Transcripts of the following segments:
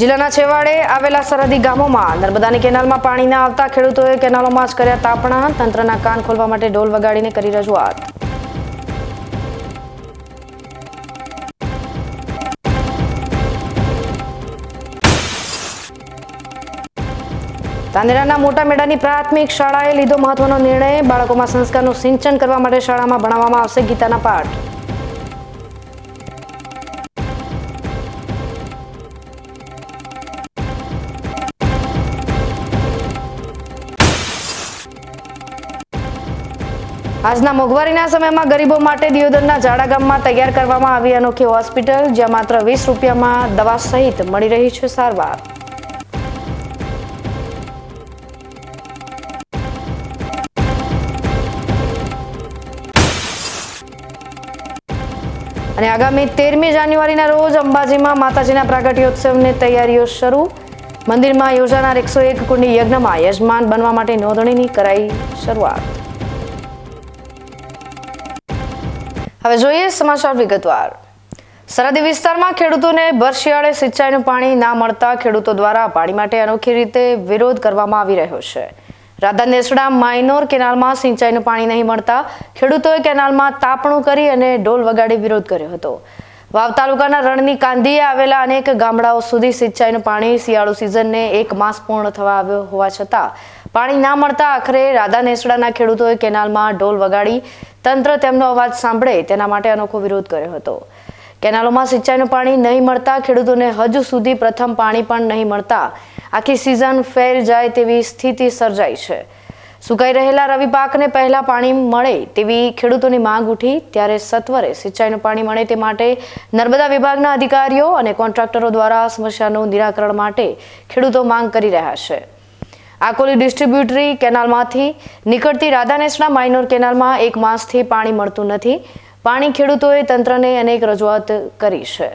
જિલ્લાના છેવાડે આવેલા સરહદી ગામોમાં નર્મદાની કેનાલમાં પાણી ના આવતા ખેડૂતોએ કેનાલોમાં જ કર્યા તાપણા. તંત્રના કાન ખોલવા માટે ઢોલ વગાડીને કરી રજૂઆત. તાંદેરાના મોટા મેડાની પ્રાથમિક શાળાએ લીધો મહત્વનો નિર્ણય. બાળકોમાં સંસ્કારનું સિંચન કરવા માટે શાળામાં ભણાવવામાં આવશે ગીતાના પાઠ. આજના મોંઘવારીના સમયમાં ગરીબો માટે દિયોદરના જાડા ગામમાં તૈયાર કરવામાં આવી અનોખી હોસ્પિટલ, જ્યાં માત્ર વીસ રૂપિયામાં દવા સહિત મળી રહી છે સારવાર. અને આગામી તેરમી જાન્યુઆરીના રોજ અંબાજીમાં માતાજીના પ્રાગટ્યોત્સવની તૈયારીઓ શરૂ. મંદિરમાં યોજાનાર એકસો એક કુંડી યજ્ઞમાં યજમાન બનવા માટે નોંધણીની કરાઈ શરૂઆત. હવે જોઈએ સમાચાર વિગતવાર. સરહદી વિસ્તારમાં ખેડૂતોને ભર શિયાળે સિંચાઈનું પાણી ના મળતા ખેડૂતો દ્વારા પાણી માટે અનોખી રીતે વિરોધ કરવામાં આવી રહ્યો છે. રાધા નેસડા માઇનોર કેનાલમાં સિંચાઈનું પાણી નહીં મળતા ખેડૂતોએ કેનાલમાં તાપણું કરી અને ઢોલ વગાડી વિરોધ કર્યો હતો. વાવ તાલુકાના રણની કાંધીએ આવેલા અનેક ગામડાઓ સુધી સિંચાઈનું પાણી શિયાળુ સિઝનને એક માસ પૂર્ણ થવા આવ્યો હોવા છતાં પાણી ના મળતા આખરે રાધા નેસડાના ખેડૂતોએ કેનાલમાં ઢોલ વગાડી તંત્ર તેમનો અવાજ સાંભળે તેના માટે અનોખો વિરોધ કર્યો હતો. કેનાલોમાં સિંચાઈનું પાણી નહીં મળતા ખેડૂતોને હજુ સુધી પ્રથમ પાણી પણ નહીં મળતા. આખી સિઝન ફેર જાય તેવી સ્થિતિ સર્જાઈ છે. સુકાઈ રહેલા રવિ પાકને પહેલા પાણી મળે તેવી ખેડૂતોની માંગ ઉઠી ત્યારે સત્વરે સિંચાઈનું પાણી મળે તે માટે નર્મદા વિભાગના અધિકારીઓ અને કોન્ટ્રાક્ટરો દ્વારા સમસ્યાનું નિરાકરણ માટે ખેડૂતો માંગ કરી રહ્યા છે. આકોલી ડિસ્ટ્રીબ્યુટરી કેનાલમાંથી નીકળતી રાધાનેસના માઇનોર કેનાલમાં એક માસથી પાણી મળતું નથી. પાણી ખેડૂતોએ તંત્રને અનેક રજૂઆત કરી છે.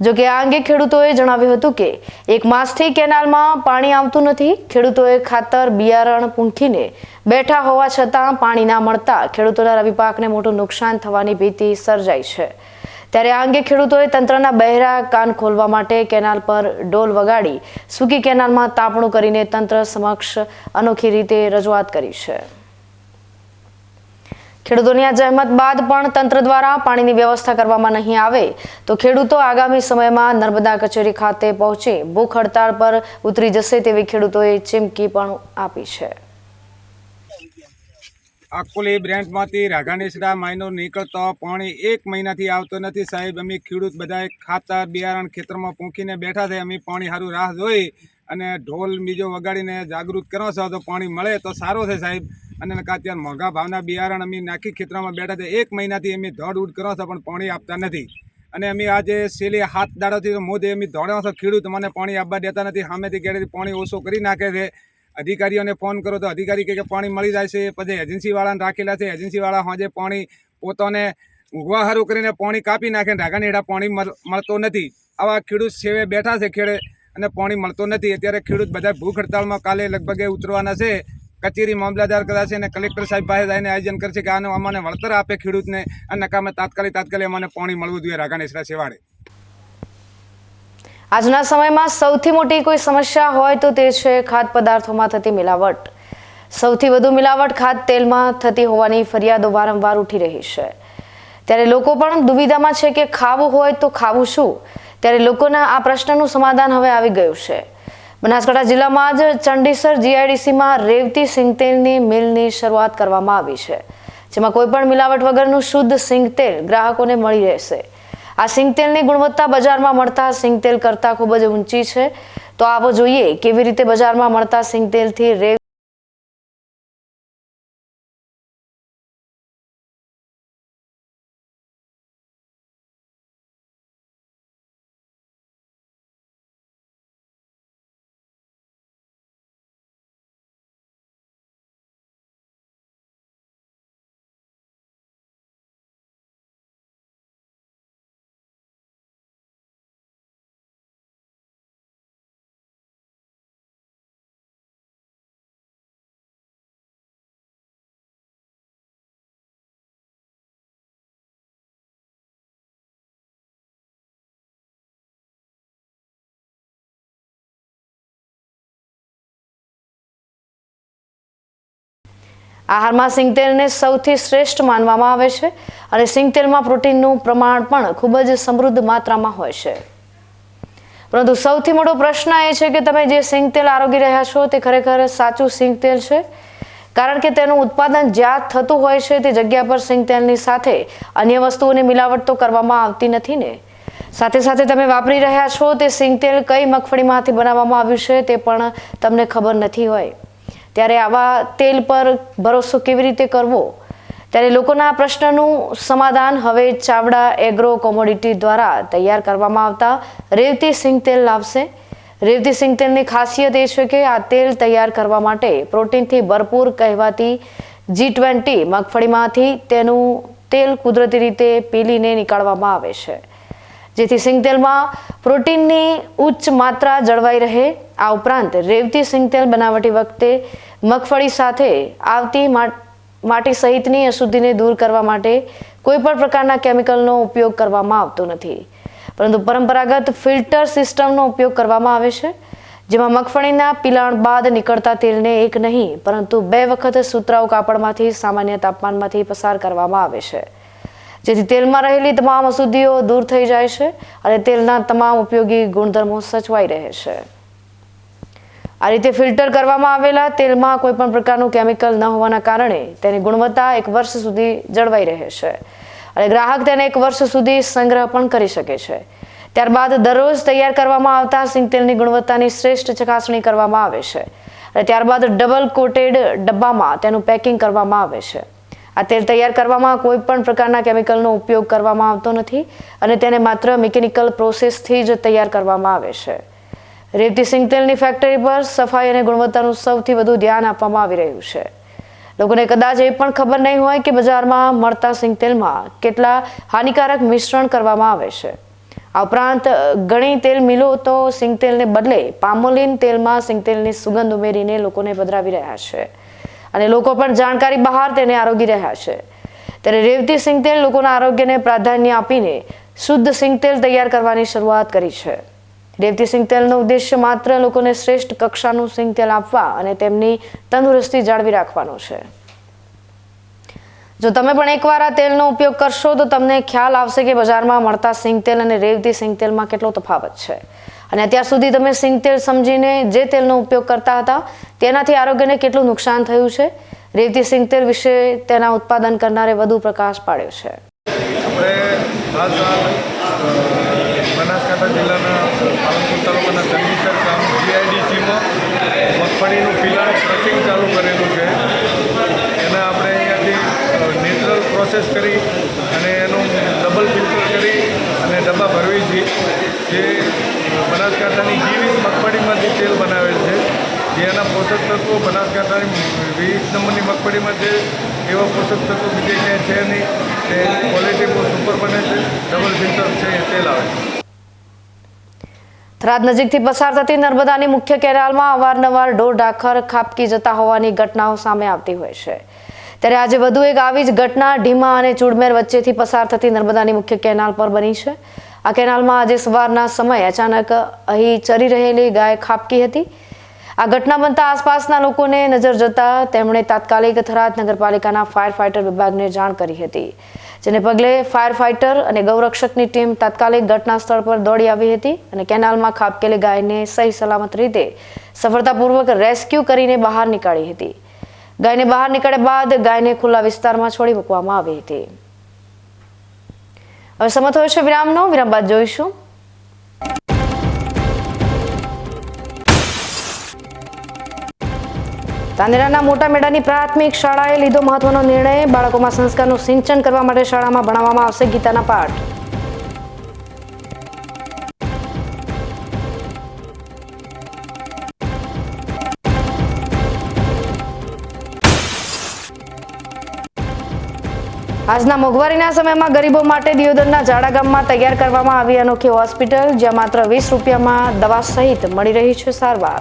જોકે આ અંગે ખેડૂતોએ જણાવ્યું હતું કે એક માસથી કેનાલમાં પાણી આવતું નથી. ખેડૂતોએ ખાતર, બિયારણ પૂંખીને બેઠા હોવા છતાં પાણી ના મળતા ખેડૂતોના રવિ પાકને મોટું નુકસાન થવાની ભીતિ સર્જાઈ છે. ત્યારે આ અંગે ખેડૂતોએ તંત્રના બહેરા કાન ખોલવા માટે કેનાલ પર ડોલ વગાડી સૂકી કેનાલમાં તાપણું કરીને તંત્ર સમક્ષ અનોખી રીતે રજૂઆત કરી છે. ખેડૂતોની આ જહેમત બાદ પણ તંત્ર દ્વારા પાણીની વ્યવસ્થા કરવામાં નહીં આવે તો ખેડૂતો આગામી સમયમાં નર્મદા કચેરી ખાતે પહોંચી ભૂખ હડતાળ પર ઉતરી જશે તેવી ખેડૂતોએ ચીમકી પણ આપી છે. અકોલી બ્રાન્ચમાંથી રાઘાનેસડા માઇનો નીકળતો પાણી એક મહિનાથી આવતો નથી. સાહેબ, અમે ખેડૂત બધાએ ખાતર બિયારણ ખેતરમાં પૂંખીને બેઠા છે. અમે પાણી સારું રાહ જોઈ અને ઢોલ બીજો વગાડીને જાગૃત કરો છો. તો પાણી મળે તો સારું છે સાહેબ. અને અત્યારે મોંઘા ભાવના બિયારણ અમે નાખી ખેતરમાં બેઠા છે. એક મહિનાથી અમે ધોડ ઉડ કરો છો, પણ પાણી આપતા નથી. અને અમે આજે સેલી હાથ દાડોથી મોદે અમે ધોડ્યા છો. ખેડૂત મને પાણી આપવા દેતા નથી. સામેથી ક્યારેથી પાણી ઓછો કરી નાખે છે. અધિકારીઓને ફોન કરો તો અધિકારી કહે કે પાણી મળી જાય છે. પછી એજન્સીવાળાને રાખેલા છે. એજન્સીવાળા સાંજે પાણી પોતાને ઊંઘવા સારું કરીને પાણી કાપી નાખે ને રાગાની હેઠા પાણી મળ- મળતો નથી. આવા ખેડૂત સેવે બેઠા છે ખેડે અને પાણી મળતો નથી. અત્યારે ખેડૂત બધા ભૂખ હડતાળમાં કાલે લગભગ ઉતરવાના છે. કચેરી મામલતદાર કદાચ અને કલેક્ટર સાહેબ પાસે જઈને આયોજન કરશે કે આનું અમને વળતર આપે ખેડૂતને. અને નકામે તાત્કાલિક તાત્કાલિક અમને પાણી મળવું જોઈએ રાગાનેસરા સેવાડે આજના સમયમાં સૌથી મોટી કોઈ સમસ્યા હોય તો તે છે ખાદ્ય પદાર્થોમાં થતી મિલાવટ. સૌથી વધુ મિલાવટ ખાદ્ય તેલમાં થતી હોવાની ફરિયાદો વારંવાર ઉઠી રહી છે. ત્યારે લોકો પણ દુવિધામાં છે કે ખાવું હોય તો ખાવું શું? ત્યારે લોકોના આ પ્રશ્નનું સમાધાન હવે આવી ગયું છે. બનાસકાંઠા જિલ્લામાં જ ચંડીસર જીઆઈડીસીમાં રેવતી સિંગતેલની મિલની શરૂઆત કરવામાં આવી છે, જેમાં કોઈપણ મિલાવટ વગરનું શુદ્ધ સિંગતેલ ગ્રાહકોને મળી રહેશે. આ સિંગતેલની ગુણવત્તા બજારમાં મળતા સિંગતેલ કરતાં ખૂબ જ ઊંચી છે. તો આવો જોઈએ કેવી રીતે બજારમાં મળતા સિંગતેલથી રેવ આહારમાં સિંગતેલને સૌથી શ્રેષ્ઠ માનવામાં આવે છે અને સિંગતેલમાં પ્રોટીનનું પ્રમાણ પણ ખૂબ જ સમૃદ્ધ માત્રામાં હોય છે. પરંતુ સૌથી મોટો પ્રશ્ન એ છે કે તમે જે સિંગતેલ આરોગી રહ્યા છો તે ખરેખર સાચું સિંગતેલ છે? કારણ કે તેનું ઉત્પાદન જ્યાં થતું હોય છે તે જગ્યા પર સિંગતેલની સાથે અન્ય વસ્તુઓની મિલાવટ તો કરવામાં આવતી નથી ને? સાથે સાથે તમે વાપરી રહ્યા છો તે સિંગતેલ કઈ મગફળીમાંથી બનાવવામાં આવ્યું છે તે પણ તમને ખબર નથી હોય. ત્યારે આવા તેલ પર ભરોસો કેવી રીતે કરવો? ત્યારે લોકોના પ્રશ્નનું સમાધાન હવે ચાવડા એગ્રો કોમોડિટી દ્વારા તૈયાર કરવામાં આવતા રેવતી સિંગ તેલ લાવશે. રેવતી સિંગ તેલની ખાસિયત એ છે કે આ તેલ તૈયાર કરવા માટે પ્રોટીનથી ભરપૂર કહેવાતી જી ટ્વેન્ટી મગફળીમાંથી તેનું તેલ કુદરતી રીતે પીલીને નીકાળવામાં આવે છે. જેથી સિંગતેલમાં પ્રોટીનની ઉચ્ચ માત્રા જળવાઈ રહે. આ ઉપરાંત રેવતી સિંગતેલ બનાવટી વખતે મગફળી સાથે આવતી માટી સહિતની અશુદ્ધિને દૂર કરવા માટે કોઈ પણ પ્રકારના કેમિકલનો ઉપયોગ કરવામાં આવતો નથી. પરંતુ પરંપરાગત ફિલ્ટર સિસ્ટમનો ઉપયોગ કરવામાં આવે છે, જેમાં મગફળીના પિલાણ બાદ નીકળતા તેલને એક નહીં, પરંતુ બે વખત સુતરાઉ કાપડમાંથી સામાન્ય તાપમાનમાંથી પસાર કરવામાં આવે છે. જેથી તેલમાં રહેલી તમામ અશુદ્ધિઓ દૂર થઈ જાય છે અને તેલના તમામ ઉપયોગી ગુણધર્મો સચવાઈ રહે છે. આ રીતે ફિલ્ટર કરવામાં આવેલા તેલમાં કોઈ પણ પ્રકારનું કેમિકલ ન હોવાના કારણે તેની ગુણવત્તા એક વર્ષ સુધી જળવાઈ રહે છે. અને ગ્રાહક તેને એક વર્ષ સુધી સંગ્રહ પણ કરી શકે છે. ત્યારબાદ દરરોજ તૈયાર કરવામાં આવતા સિંગતેલની ગુણવત્તાની શ્રેષ્ઠ ચકાસણી કરવામાં આવે છે. અને ત્યારબાદ ડબલ કોટેડ ડબ્બામાં તેનું પેકિંગ કરવામાં આવે છે. આ તેલ તૈયાર કરવામાં કોઈ પણ પ્રકારના કેમિકલનો ઉપયોગ કરવામાં આવતો નથી અને તેને માત્ર મિકેનિકલ પ્રોસેસથી જ તૈયાર કરવામાં આવે છે. રેતી સિંગતેલની ફેક્ટરી પર સફાઈ અને ગુણવત્તાનું સૌથી વધુ ધ્યાન આપવામાં આવી રહ્યું છે. લોકોને કદાચ એ પણ ખબર નહીં હોય કે બજારમાં મળતા સિંગતેલમાં કેટલા હાનિકારક મિશ્રણ કરવામાં આવે છે. આ ઉપરાંત ઘણી તેલ મિલો તો સિંગતેલને બદલે પામોલિન તેલમાં સિંગતેલની સુગંધ ઉમેરીને લોકોને પધરાવી રહ્યા છે. અને લોકો પણ જાણકારી બહાર તેને આરોગી રહ્યા છે. ત્યારે રેવતી સિંગતેલ લોકોના આરોગ્યને પ્રાધાન્ય આપીને શુદ્ધ સિંગતેલ તૈયાર કરવાની શરૂઆત કરી છે. રેવતી સિંગતેલનો ઉદ્દેશ્ય માત્ર લોકોને શ્રેષ્ઠ કક્ષાનું સિંગતેલ આપવા અને તેમની તંદુરસ્તી જાળવી રાખવાનો છે. જો તમે પણ એકવાર આ તેલનો ઉપયોગ કરશો, તો તમને ખ્યાલ આવશે કે બજારમાં મળતા સિંગતેલ અને રેવતી સિંગતેલમાં કેટલો તફાવત છે. અને અત્યાર સુધી તમે સિંગતેલ સમજીને જે તેલનો ઉપયોગ કરતા હતા, તેનાથી આરોગ્યને કેટલું નુકસાન થયું છે? રેવતી સિંગતેલ વિશે તેના ઉત્પાદન કરનારે વધુ પ્રકાશ પાડ્યો છે. આપણે જિલ્લાના પાલનપુર તાલુકાના ચંદીસર ગામ જીઆઈડીસીમાં મગફળીનું પિલાણ ક્રશિંગ ચાલુ કરેલું છે એના આપણે અહીંયાથી નેચરલ પ્રોસેસ કરી અને એનું ડબલ ફિલ્ટર કરી અને ડબ્બા ભરવી છે, જે બનાસકાંઠાની જીવીસ મગફળીમાંથી તેલ બનાવેલ છે. જે એના પોષક તત્વો બનાસકાંઠાની વીસ નંબરની મગફળીમાં છે, એવા પોષક તત્વો બીજે ક્યાંય છે નહીં. તે ક્વોલિટી બહુ સુપર બને છે ડબલ ફિલ્ટર છે, એ તેલ આવે છે. થરાદ નજીકથી પસાર થતી નર્મદાની મુખ્ય કેનાલમાં અવારનવાર ઢોર ડાખર ખાબકી જતા હોવાની ઘટનાઓ સામે આવતી હોય છે. ત્યારે આજે વધુ એક આવી જ ઘટના ઢીમા અને ચુડમેર વચ્ચેથી પસાર થતી નર્મદાની મુખ્ય કેનાલ પર બની છે. આ કેનાલમાં આજે સવારના સમયે અચાનક અહીં ચરી રહેલી ગાય ખાબકી હતી. આ ઘટના બનતા આસપાસના લોકોને નજર જતા તેમણે તાત્કાલિક થરાદ નગરપાલિકાના ફાયર ફાઇટર વિભાગને જાણ કરી હતી, જેને પગલે ફાયર ફાઇટર અને ગૌરક્ષકની ટીમ તાત્કાલિક ઘટના સ્થળ પર દોડી આવી હતી અને કેનાલમાં ખાબકેલી ગાયને સહી સલામત રીતે સફળતાપૂર્વક રેસ્ક્યુ કરીને બહાર નીકાળી હતી. ગાયને બહાર નીકળ્યા બાદ ગાયને ખુલ્લા વિસ્તારમાં છોડી મૂકવામાં આવી હતી. હવે સમય થયો છે વિરામનો. વિરામ બાદ જોઈશું. તાંદેરાના મોટા મેળાની પ્રાથમિક શાળાએ લીધો મહત્વનો નિર્ણય. બાળકોમાં સંસ્કારનું સિંચન કરવા માટે શાળામાં ભણાવવામાં આવશે ગીતાના પાઠ. આજના મોંઘવારીના સમયમાં ગરીબો માટે દિયોદરના ઝાડા ગામમાં તૈયાર કરવામાં આવી અનોખી હોસ્પિટલ, જ્યાં માત્ર વીસ રૂપિયામાં દવા સહિત મળી રહી છે સારવાર.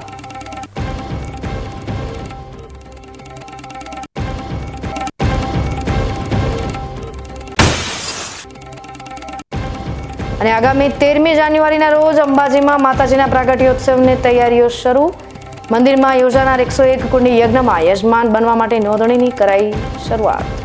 અને આગામી તેરમી જાન્યુઆરીના રોજ અંબાજીમાં માતાજીના પ્રાગટ્યોત્સવની તૈયારીઓ શરૂ. મંદિરમાં યોજાનાર એકસો એક કુંડી યજ્ઞમાં યજમાન બનવા માટે નોંધણીની કરાઈ શરૂઆત.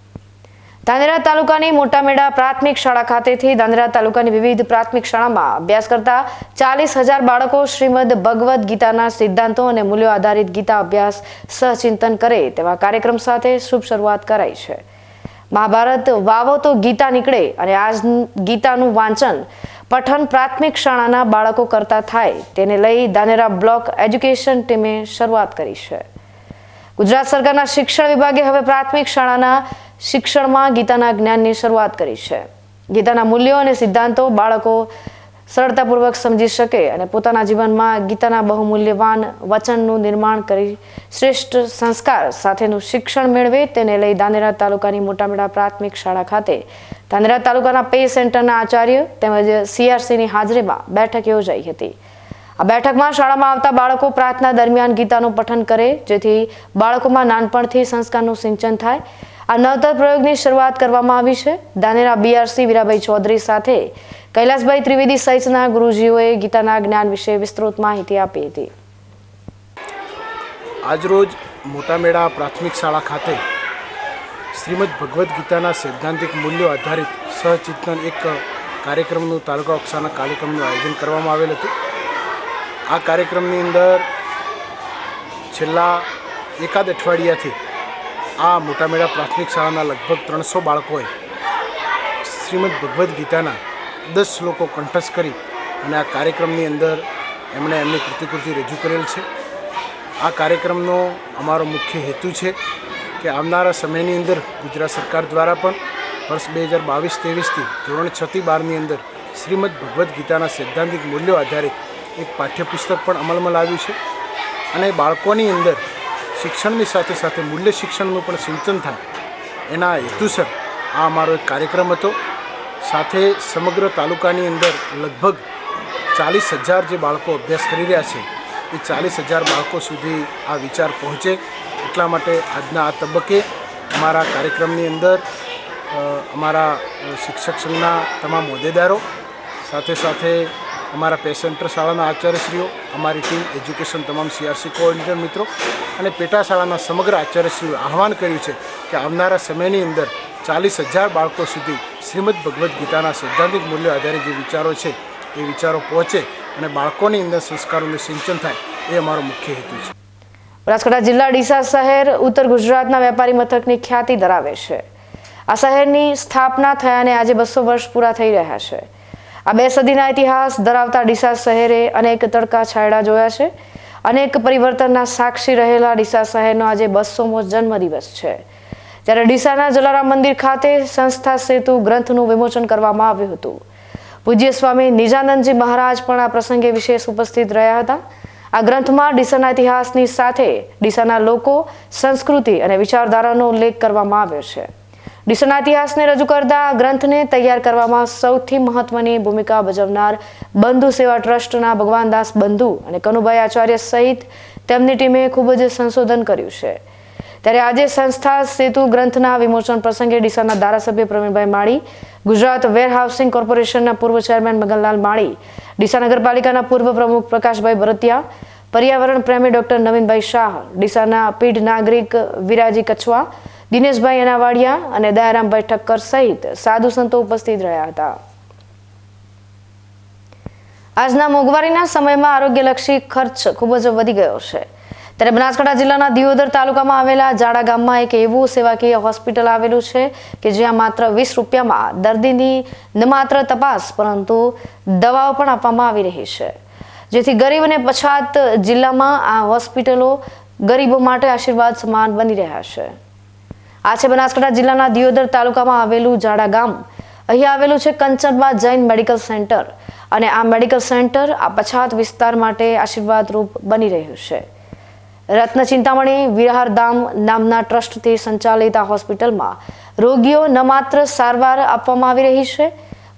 ધાનેરા તાલુકાની મોટા મેળા પ્રાથમિક શાળા ખાતેથી ધાનેરા તાલુકાની વિવિધ પ્રાથમિક શાળામાં અભ્યાસ કરતા ચાલીસ હજાર બાળકો શ્રીમદ ભગવદ્ ગીતાના સિદ્ધાંતો અને મૂલ્યો આધારિત ગીતા અભ્યાસ સહચિંતન કરે તેવા કાર્યક્રમ સાથે શુભ શરૂઆત કરાઈ છે. મહાભારત વાવો તો ગીતા નીકળે અને આજ ગીતાનું વાંચન પઠન પ્રાથમિક શાળાના બાળકો કરતા થાય તેને લઈ દાનેરા બ્લોક એજ્યુકેશન ટીમે શરૂઆત કરી છે. ગુજરાત સરકારના શિક્ષણ વિભાગે હવે પ્રાથમિક શાળાના શિક્ષણમાં ગીતાના જ્ઞાનની શરૂઆત કરી છે. ગીતાના મૂલ્યો અને સિદ્ધાંતો બાળકો સરળતાપૂર્વક સમજી શકે અને પોતાના જીવનમાં ગીતાના બહુમૂલ્યવાન વચનનું નિર્માણ કરી શ્રેષ્ઠ સંસ્કાર સાથેનું શિક્ષણ મેળવે તેને લઈ ધાનેરા તાલુકાની મોટામેડા પ્રાથમિક શાળા ખાતે દાંદેરા તાલુકાના પે સેન્ટરના આચાર્ય તેમજ સીઆરસીની હાજરીમાં બેઠક યોજાઈ હતી. આ બેઠકમાં શાળામાં આવતા બાળકો પ્રાર્થના દરમિયાન ગીતાનું પઠન કરે, જેથી બાળકોમાં નાનપણથી સંસ્કારનું સિંચન થાય આ નવતર પ્રયોગની શરૂઆત કરવામાં આવી છે. દાનેરા બીઆરસી વીરાભાઈ ચૌધરી સાથે કૈલાસભાઈ ત્રિવેદી સહિતના ગુરુજીઓએ ગીતાના જ્ઞાન વિશે વિસ્તૃત માહિતી આપી હતી. આજરોજ મોટા મેળા પ્રાથમિક શાળા ખાતે શ્રીમદ ભગવદ્ ગીતાના સૈદ્ધાંતિક મૂલ્યો આધારિત સહચિંતન એક કાર્યક્રમનું તાલુકા કક્ષાના કાર્યક્રમનું આયોજન કરવામાં આવેલ હતું. આ કાર્યક્રમની અંદર છેલ્લા એકાદ અઠવાડિયાથી આ મોટા મેળા પ્રાથમિક શાળાના લગભગ ત્રણસો બાળકોએ શ્રીમદ ભગવદ્ ગીતાના દસ શ્લોકો કંઠસ્થ કરી અને આ કાર્યક્રમની અંદર એમણે એમની પ્રતિકૃતિ રજૂ કરેલ છે. આ કાર્યક્રમનો અમારો મુખ્ય હેતુ છે કે આવનારા સમયની અંદર ગુજરાત સરકાર દ્વારા પણ વર્ષ બે હજાર બાવીસ ત્રેવીસથી ધોરણ છથી બારની અંદર શ્રીમદ ભગવદ્ ગીતાના સૈદ્ધાંતિક મૂલ્યો આધારિત એક પાઠ્યપુસ્તક પણ અમલમાં લાવ્યું છે અને બાળકોની અંદર શિક્ષણની સાથે સાથે મૂલ્ય શિક્ષણનું પણ સિંચન થાય, એના હેતુસર આ અમારો એક કાર્યક્રમ હતો. સાથે સમગ્ર તાલુકાની અંદર લગભગ ચાલીસ હજાર જે બાળકો અભ્યાસ કરી રહ્યા છે, એ ચાલીસ હજાર બાળકો સુધી આ વિચાર પહોંચે. એટલા માટે આજના આ તબક્કે અમારા કાર્યક્રમની અંદર અમારા શિક્ષક સંઘના તમામ હોદ્દેદારો, સાથે સાથે અમારા પેસેન્ટર શાળાના આચાર્યશ્રીઓ, અમારી ટીમ એજ્યુકેશન તમામ સીઆરસી કોઓર્ડિનેટર મિત્રો અને પેટા શાળાના સમગ્ર આચાર્યશ્રીઓએ આહવાન કર્યું છે કે આવનારા સમયની અંદર ચાલીસ હજાર બાળકો સુધી શ્રીમદ ભગવદ્ ગીતાના સૈદ્ધાંતિક મૂલ્યો આધારિત જે વિચારો છે, એ વિચારો પહોંચે અને બાળકોની અંદર સંસ્કારોનું સિંચન થાય, એ અમારો મુખ્ય હેતુ છે. બનાસકાંઠા જિલ્લા ડીસા શહેર ઉત્તર ગુજરાતના વેપારી મથકની ખ્યાતિ ધરાવે છે. આ શહેરની સ્થાપના થયાને આજે બસો વર્ષ પૂરા થઈ રહ્યા છે. આ બે સદીના ઇતિહાસ ધરાવતા ડીસા શહેરે અનેક તડકા છાયડા જોયા છે. અનેક પરિવર્તનના સાક્ષી રહેલા ડીસા શહેરનો આજે બસોમો જન્મદિવસ છે. જ્યારે ડીસાના જલારામ મંદિર ખાતે સંસ્થા સેતુ ગ્રંથનું વિમોચન કરવામાં આવ્યું હતું. પૂજ્ય સ્વામી નિજાનંદજી મહારાજ પણ આ પ્રસંગે વિશેષ ઉપસ્થિત રહ્યા હતા. આ ગ્રંથમાં ડીસાના ઇતિહાસની સાથે ડીસાના લોકો, સંસ્કૃતિ અને વિચારધારાનો ઉલ્લેખ કરવામાં આવ્યો છે. ડીસાના ઇતિહાસને રજૂ કરતા ગ્રંથને તૈયાર કરવામાં સૌથી મહત્વની ભૂમિકા ભજવનાર બંધુ સેવા ટ્રસ્ટના ભગવાનદાસ બંધુ અને કનુભાઈ આચાર્ય સહિત તેમની ટીમે ખૂબ જ સંશોધન કર્યું છે. ત્યારે આજે સંસ્થા સેતુ ગ્રંથના વિમોચન પ્રસંગે ડીસાના ધારાસભ્ય પ્રવીણભાઈ માળી, ગુજરાત વેરહાઉસિંગ કોર્પોરેશનના પૂર્વ ચેરમેન મગનલાલ માળી, ડીસા નગરપાલિકાના પૂર્વ પ્રમુખ પ્રકાશભાઈ ભરતિયા, પર્યાવરણ પ્રેમી ડોક્ટર નવીનભાઈ શાહ, ડીસાના પીઢ નાગરિક વિરાજી કચ્છવા દિનેશભાઈ અનાવાડિયા અને દયારામભાઈ ઠક્કર સહિત સાધુ સંતો ઉપસ્થિત રહ્યા હતા. આજના મોંઘવારીના સમયમાં આરોગ્યલક્ષી ખર્ચ ખૂબ જ વધી ગયો છે. ત્યારે બનાસકાંઠા જિલ્લાના દિયોદર તાલુકામાં આવેલા જાડા ગામમાં એક એવું સેવાકીય હોસ્પિટલ આવેલું છે કે જ્યાં માત્ર વીસ રૂપિયામાં દર્દીની ન માત્ર તપાસ, પરંતુ દવાઓ પણ આપવામાં આવી રહી છે. જેથી ગરીબ અને પછાત જિલ્લામાં આ હોસ્પિટલો ગરીબો માટે આશીર્વાદ સમાન બની રહ્યા છે. આ છે બનાસકાંઠા જિલ્લાના દિયોદર તાલુકામાં આવેલું જાડા ગામ. અહીં આવેલું છે કંચનબા જૈન મેડિકલ સેન્ટર અને આ મેડિકલ સેન્ટર આ પછાત વિસ્તાર માટે આશીર્વાદરૂપ બની રહ્યું છે. રત્ન ચિંતામણી વિહારધામ નામના ટ્રસ્ટથી સંચાલિત આ હોસ્પિટલમાં રોગીઓ ન માત્ર સારવાર આપવામાં આવી રહી છે,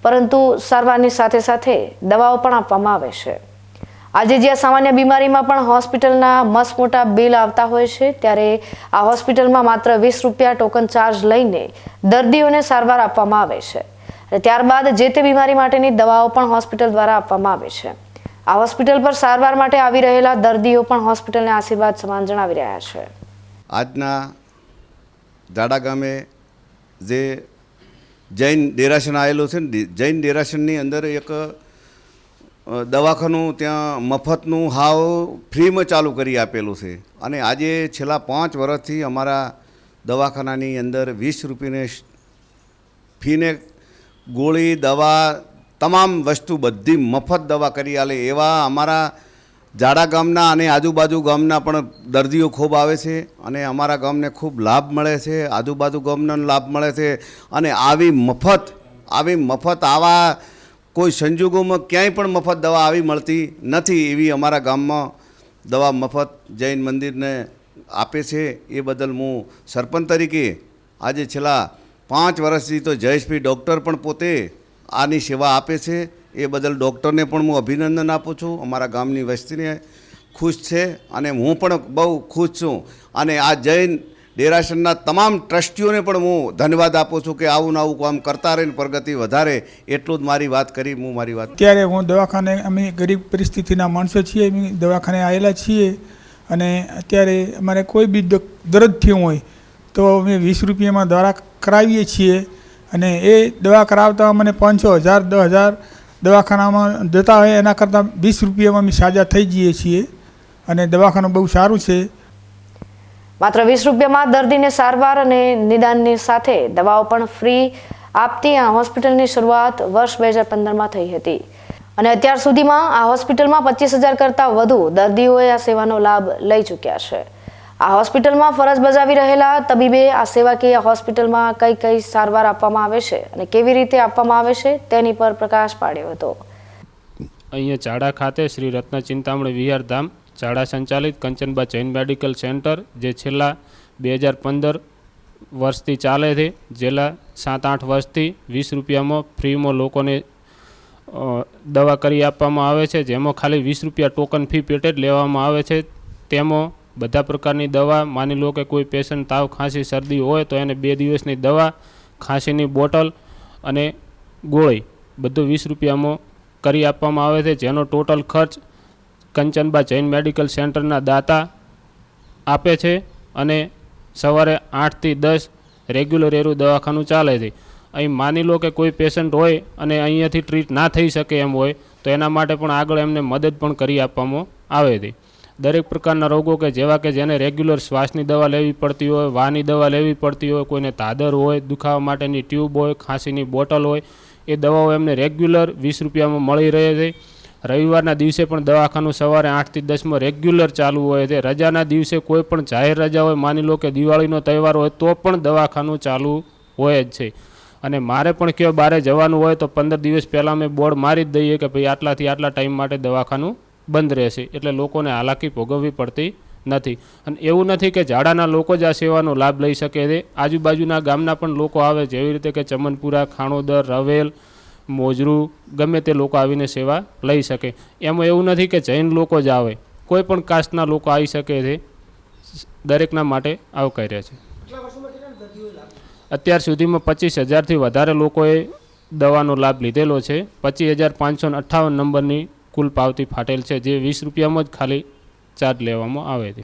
પરંતુ સારવારની સાથે સાથે દવાઓ પણ આપવામાં આવે છે. આજે જ્યાં સામાન્ય બીમારીમાં પણ હોસ્પિટલના મસ્ત મોટા બિલ આવતા હોય છે, ત્યારે આ હોસ્પિટલમાં માત્ર વીસ રૂપિયા ટોકન ચાર્જ લઈને દર્દીઓને સારવાર આપવામાં આવે છે. ત્યારબાદ જે તે બીમારી માટેની દવાઓ પણ હોસ્પિટલ દ્વારા આપવામાં આવે છે. આ હોસ્પિટલ પર સારવાર માટે આવી રહેલા દર્દીઓ પણ હોસ્પિટલને આશીર્વાદ સમાન જણાવી રહ્યા છે. આજના જાડા ગામે જે જૈન દેરાસન આવેલું છે ને જૈન દેરાસનની અંદર એક દવાખાનું ત્યાં મફતનું હાવ ફ્રીમાં ચાલુ કરી આપેલું છે. અને આજે છેલ્લા પાંચ વર્ષથી અમારા દવાખાનાની અંદર વીસ રૂપિયાને ફીને ગોળી, દવા, તમામ વસ્તુ બધી મફત દવા કરી આલે એવા અમારા જાડા ગામના અને આજુબાજુ ગામના પણ દર્દીઓ ખૂબ આવે છે અને અમારા ગામને ખૂબ લાભ મળે છે, આજુબાજુ ગામનો લાભ મળે છે અને આવી મફત આવી મફત આવા કોઈ સંજોગોમાં ક્યાંય પણ મફત દવા આવી મળતી નથી એવી અમારા ગામમાં દવા મફત જૈન મંદિરને આપે છે. એ બદલ હું સરપંચ તરીકે આજે છેલ્લા પાંચ વર્ષથી તો જયેશભાઈ ડૉક્ટર પણ પોતે આની સેવા આપે છે. એ બદલ ડૉક્ટરને પણ હું અભિનંદન આપું છું. અમારા ગામની વસ્તીને ખુશ છે અને હું પણ બહુ ખુશ છું. અને આ જૈન ડેરાસનના તમામ ટ્રસ્ટીઓને પણ હું ધન્યવાદ આપું છું કે આવું આવું કામ કરતા રહીને પ્રગતિ વધારે, એટલું જ મારી વાત કરી, હું મારી વાત અત્યારે હું દવાખાને, અમે ગરીબ પરિસ્થિતિના માણસો છીએ, અમે દવાખાને આવેલા છીએ અને અત્યારે અમારે કોઈ બી દર્દ થયું હોય તો અમે વીસ રૂપિયામાં દવા કરાવીએ છીએ અને એ દવા કરાવતા મને પાંચસો હજાર, દસ હજાર દવાખાનામાં જતા હોય એના કરતાં વીસ રૂપિયામાં અમે સાજા થઈ જઈએ છીએ અને દવાખાનું બહુ સારું છે. માત્ર વીસ રૂપિયામાં દર્દીને સારવાર અને નિદાનની સાથે દવાઓ પણ ફ્રી આપતી આ હોસ્પિટલની શરૂઆત વર્ષ બે હજાર પંદરમાં થઈ હતી. અને અત્યાર સુધીમાં આ હોસ્પિટલમાં પચીસ હજાર કરતાં વધુ દર્દીઓએ આ સેવાનો લાભ લઈ ચૂક્યા છે. આ હોસ્પિટલમાં ફરજ બજાવી રહેલા તબીબે આ સેવાકીય હોસ્પિટલમાં કઈ કઈ સારવાર આપવામાં આવે છે અને કેવી રીતે આપવામાં આવે છે તેની પર પ્રકાશ પાડ્યો હતો. અહીંયા ચાડા ખાતે શ્રી રત્ન ચિંતામણી વિહાર ધામ ચાડા સંચાલિત કંચનબા જૈન મેડિકલ સેન્ટર, જે છેલ્લા બે હજાર પંદર વર્ષથી ચાલે છે. જેલા સાત આઠ વર્ષથી વીસ રૂપિયામાં ફ્રીમાં લોકોને દવા કરી આપવામાં આવે છે. જેમાં ખાલી વીસ રૂપિયા ટોકન ફી પેટે જ લેવામાં આવે છે. તેમાં બધા પ્રકારની દવા, માની લો કે કોઈ પેશન્ટ તાવ, ખાંસી, શરદી હોય તો એને બે દિવસની દવા, ખાંસીની બોટલ અને ગોળી, બધું વીસ રૂપિયામાં કરી આપવામાં આવે છે. જેનો ટોટલ ખર્ચ કંચનબા જૈન મેડિકલ સેન્ટરના દાતા આપે છે અને સવારે આઠથી દસ રેગ્યુલર એરું દવાખાનું ચાલે છે. અહીં માની લો કે કોઈ પેશન્ટ હોય અને અહીંયાથી ટ્રીટ ના થઈ શકે એમ હોય, તો એના માટે પણ આગળ એમને મદદ પણ કરી આપવામાં આવે છે. દરેક પ્રકારના રોગો કે જેવા કે જેને રેગ્યુલર શ્વાસની દવા લેવી પડતી હોય વાની દવા લેવી પડતી હોય, કોઈને તાદર હોય, દુખાવા માટેની ટ્યુબ હોય, ખાંસીની બોટલ હોય, એ દવાઓ એમને રેગ્યુલર વીસ રૂપિયામાં મળી રહે છે. રવિવારના દિવસે પણ દવાખાનું સવારે આઠથી દસમાં રેગ્યુલર ચાલુ હોય છે. રજાના દિવસે કોઈ પણ જાહેર રજા હોય, માની લો કે દિવાળીનો તહેવાર હોય, તો પણ દવાખાનું ચાલુ હોય જ છે. અને મારે પણ કયો બહારે જવાનું હોય તો પંદર દિવસ પહેલાં અમે બોર્ડ મારી જ દઈએ કે ભાઈ આટલાથી આટલા ટાઈમ માટે દવાખાનું બંધ રહેશે. એટલે લોકોને હાલાકી ભોગવવી પડતી નથી. અને એવું નથી કે ઝાડાના લોકો જ આ સેવાનો લાભ લઈ શકે છે. આજુબાજુના ગામના પણ લોકો આવે જેવી રીતે કે ચમનપુરા, ખાણોદર, રવેલ મોજરું ગમે તે લોકો આવીને સેવા લઈ શકે. એમાં એવું નથી કે જૈન લોકો જ આવે. કોઈ પણ કાસ્ટના લોકો આવી શકે છે. દરેકના માટે આવકાર્યા છે. અત્યાર સુધીમાં પચીસ હજારથી વધારે લોકોએ દવાનો લાભ લીધેલો છે. પચીસ હજાર પાંચસો અઠ્ઠાવન નંબરની કુલ પાવતી ફાટેલ છે, જે વીસ રૂપિયામાં જ ખાલી ચાર્જ લેવામાં આવે છે.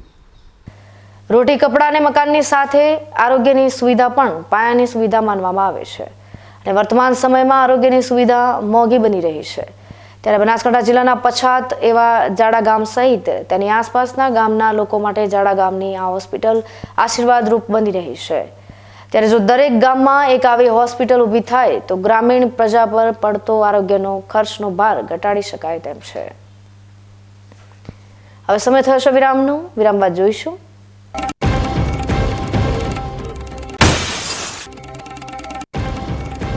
રોટી, કપડાં અને મકાનની સાથે આરોગ્યની સુવિધા પણ પાયાની સુવિધા માનવામાં આવે છે. અને વર્તમાન સમયમાં આરોગ્યની સુવિધા મોંઘી બની રહી છે. ત્યારે બનાસકાંઠા જિલ્લાના પછાત એવા જાડા ગામ સહિત તેની આસપાસના ગામના લોકો માટે જાડા ગામની આ હોસ્પિટલ આશીર્વાદરૂપ બની રહી છે. ત્યારે જો દરેક ગામમાં એક આવી હોસ્પિટલ ઊભી થાય, તો ગ્રામીણ પ્રજા પર પડતો આરોગ્યનો ખર્ચનો ભાર ઘટાડી શકાય તેમ છે. હવે સમય થયો છે વિરામનો. વિરામ બાદ જોઈશું.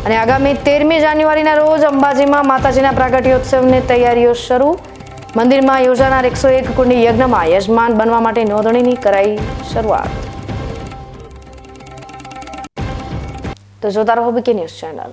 અને આગામી તેરમી જાન્યુઆરીના રોજ અંબાજીમાં માતાજીના પ્રાગટ્યોત્સવની તૈયારીઓ શરૂ. મંદિરમાં યોજાનાર એકસો એક કુંડી યજ્ઞમાં યજમાન બનવા માટે નોંધણીની કરાઈ શરૂઆત. તો જોતા રહો બીકે ન્યૂઝ ચેનલ.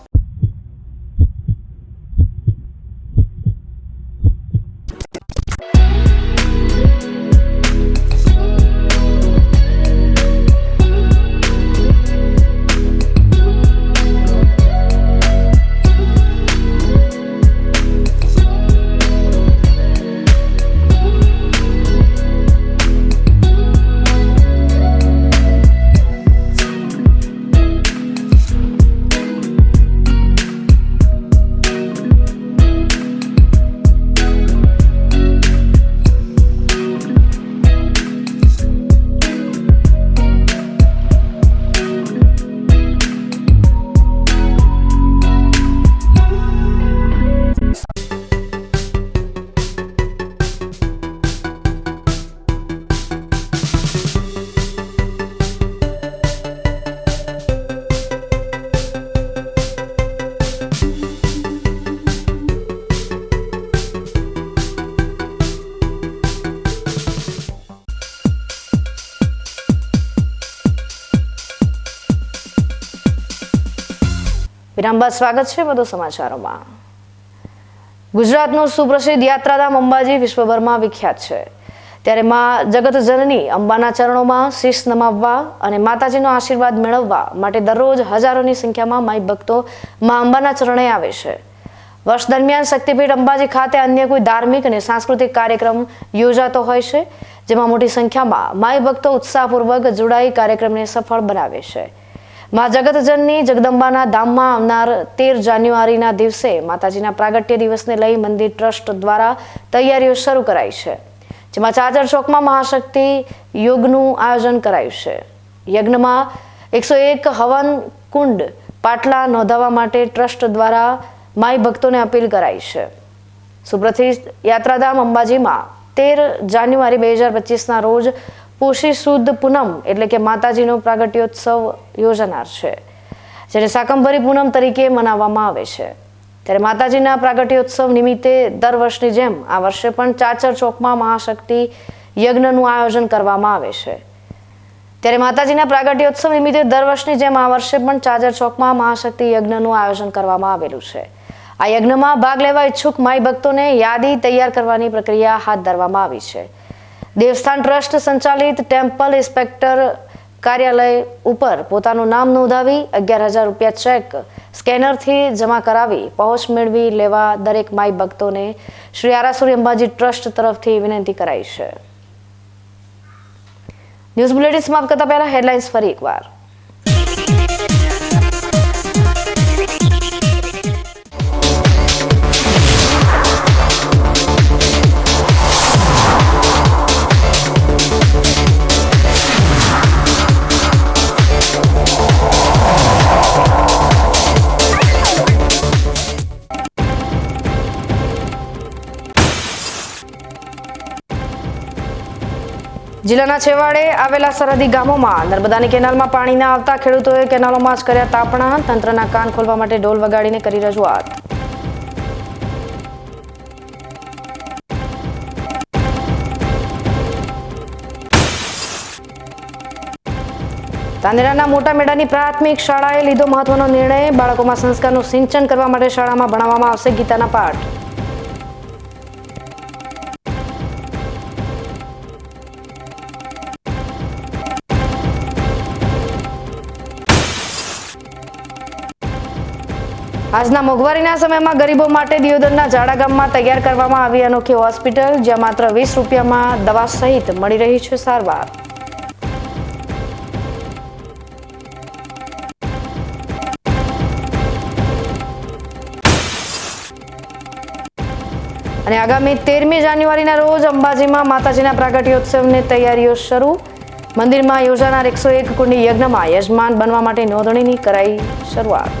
વિરામ બાદ સ્વાગત છે વધુ સમાચારોમાં. ગુજરાતનું સુપ્રસિદ્ધ યાત્રાધામ અંબાજી વિશ્વભરમાં વિખ્યાત છે. ત્યારે મા જગત જનની અંબાના ચરણોમાં શીશ નમાવવા અને માતાજીનો આશીર્વાદ મેળવવા માટે દરરોજ હજારોની સંખ્યામાં માઈ ભક્તો મા અંબાના ચરણે આવે છે. વર્ષ દરમિયાન શક્તિપીઠ અંબાજી ખાતે અન્ય કોઈ ધાર્મિક અને સાંસ્કૃતિક કાર્યક્રમ યોજાતો હોય છે, જેમાં મોટી સંખ્યામાં માઈ ભક્તો ઉત્સાહપૂર્વક જોડાઈ કાર્યક્રમને સફળ બનાવે છે. મા જગતજનની જગદંબાના ધામમાં આવનાર તેર જાન્યુઆરીના દિવસે માતાજીના પ્રાગટ્ય દિવસને લઈ મંદિર ટ્રસ્ટ દ્વારા તૈયારીઓ શરૂ કરાઈ છે, જેમાં ચાચર ચોકમાં મહાશક્તિ યોગનું આયોજન કરાયું છે. યજ્ઞમાં એકસો એક હવન કુંડ પાટલા નોંધાવવા માટે ટ્રસ્ટ દ્વારા માઈ ભક્તોને અપીલ કરાઈ છે. સુપ્રસિદ્ધ યાત્રાધામ અંબાજીમાં તેર જાન્યુઆરી બે હજાર પચીસના રોજ પોષી શુદ્ધ પૂનમ એટલે કે માતાજીનો પ્રાગટ્યોત્સવ યોજાનાર છે, જેને સાકંભરી પૂનમ તરીકે મનાવવામાં આવે છે. ત્યારે માતાજીના પ્રાગટ્યોત્સવ નિમિત્તે દર વર્ષની જેમ આ વર્ષે પણ ચાચર ચોકમાં મહાશક્તિ યજ્ઞનું આયોજન કરવામાં આવે છે. ત્યારે માતાજીના પ્રાગટ્યોત્સવ નિમિત્તે દર વર્ષની જેમ આ વર્ષે પણ ચાચર ચોકમાં મહાશક્તિ યજ્ઞનું આયોજન કરવામાં આવેલું છે. આ યજ્ઞમાં ભાગ લેવા ઈચ્છુક માઈ ભક્તોને યાદી તૈયાર કરવાની પ્રક્રિયા હાથ ધરવામાં આવી છે. દેવસ્થાન ટ્રસ્ટ સંચાલિત ટેમ્પલ ઇન્સ્પેક્ટર કાર્યાલય ઉપર પોતાનું નામ નોંધાવી અગિયાર હજાર રૂપિયા ચેક સ્કેનરથી જમા કરાવી પહોંચ મેળવી લેવા દરેક માઈ ભક્તોને શ્રી આરાસુરી અંબાજી ટ્રસ્ટ તરફથી વિનંતી કરાઈ છે. ન્યૂઝ બુલેટિન સમાપ્ત કરતા પહેલા હેડલાઇન્સ ફરી એકવાર. જિલ્લાના છેવાડે આવેલા સરહદી ગામોમાં નર્મદાની કેનાલમાં પાણી ના આવતા ખેડૂતોએ કેનાલોમાં જ કર્યા તાપણા. તંત્રના કાન ખોલવા માટે ઢોલ વગાડીને કરી રજૂઆત. તાંદેરાના મોટા મેળાની પ્રાથમિક શાળાએ લીધો મહત્વનો નિર્ણય. બાળકોમાં સંસ્કારનું સિંચન કરવા માટે શાળામાં ભણાવવામાં આવશે ગીતાના પાઠ. આજના મોંઘવારીના સમયમાં ગરીબો માટે દિયોદરના ઝાડા ગામમાં તૈયાર કરવામાં આવી અનોખી હોસ્પિટલ, જ્યાં માત્ર વીસ રૂપિયામાં દવા સહિત મળી રહી છે સારવાર. અને આગામી તેરમી જાન્યુઆરીના રોજ અંબાજીમાં માતાજીના પ્રાગટ્યોત્સવની તૈયારીઓ શરૂ. મંદિરમાં યોજાનાર એકસો એક કુંડી યજ્ઞમાં યજમાન બનવા માટે નોંધણીની કરાઈ શરૂઆત.